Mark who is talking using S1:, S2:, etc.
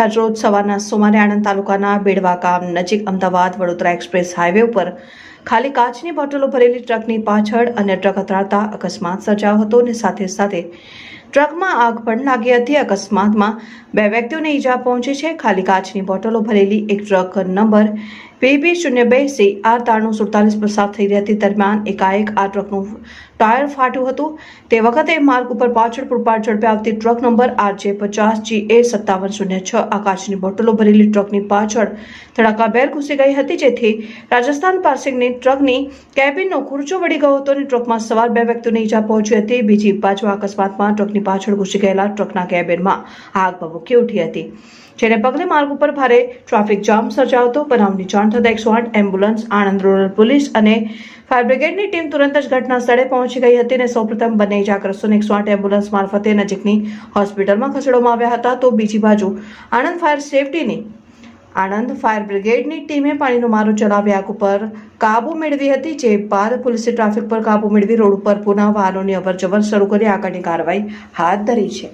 S1: આજ રોજ સવારના સુમારે આણંદ તાલુકાના બેડવા ગામ નજીક અમદાવાદ વડોદરા એક્સપ્રેસ હાઈવે ઉપર ખાલી કાચની બોટલો ભરેલી ટ્રકની પાછળ અન્ય ટ્રક અથડાતા અકસ્માત સર્જાયો હતો અને સાથે સાથે ટ્રકમાં આગ પણ લાગી હતી. અકસ્માતમાં બે વ્યક્તિઓને ઈજા પહોંચી છે. ખાલી કાચની બોટલો ભરેલી એક ટ્રક નંબર પીબી શૂન્ય બે સી આર તારનું સુડતાલીસ પસાર થઈ રહી હતી. દરમિયાન એકાએક આ ટ્રકનું ટાયર ફાટ્યું હતું. તે વખતે માર્ગ ઉપર પાછળ પૂરપાટ ઝડપે આવતી ટ્રક નંબર આર જે પચાસ જી એ સત્તાવન શૂન્ય છ આ કાચની બોટલો ભરેલી ટ્રકની પાછળ ધડાકાભેર ઘૂસી ગઈ હતી. જેથી રાજસ્થાન પાર્સિંગની ટ્રકની કેબિનનો ખુરચો વળી ગયો હતો અને ટ્રકમાં સવાર બે વ્યક્તિઓને ઈજા પહોંચી હતી. બીજી બાજુ અકસ્માતમાં ટ્રકની પાછળ ઘૂસી ગયેલા ટ્રકના કેબિનમાં આગ ભભૂકી ઉઠી હતી. જેને પગલે માર્ગ ઉપર ભારે ટ્રાફિક જામ સર્જાવતો. બનાવની જાણ થતાં એકસો આઠ એમ્બ્યુલન્સ, આણંદ રૂરલ પોલીસ અને ફાયર બ્રિગેડની ટીમ તુરંત જ ઘટના સ્થળે પહોંચી ગઈ હતી અને સૌપ્રથમ બંને ઇજાગ્રસ્તોને એકસો આઠ એમ્બ્યુલન્સ મારફતે નજીકની હોસ્પિટલમાં ખસેડવામાં આવ્યા હતા. તો બીજી બાજુ આણંદ ફાયર સેફટીની આણંદ ફાયર બ્રિગેડની ટીમે પાણીનો મારો ચલાવી આગ ઉપર કાબુ મેળવી હતી, જે બાદ પોલીસે ટ્રાફિક પર કાબુ મેળવી રોડ ઉપર પુનઃ વાહનોની અવરજવર શરૂ કરી, આગળની કાર્યવાહી હાથ ધરી છે.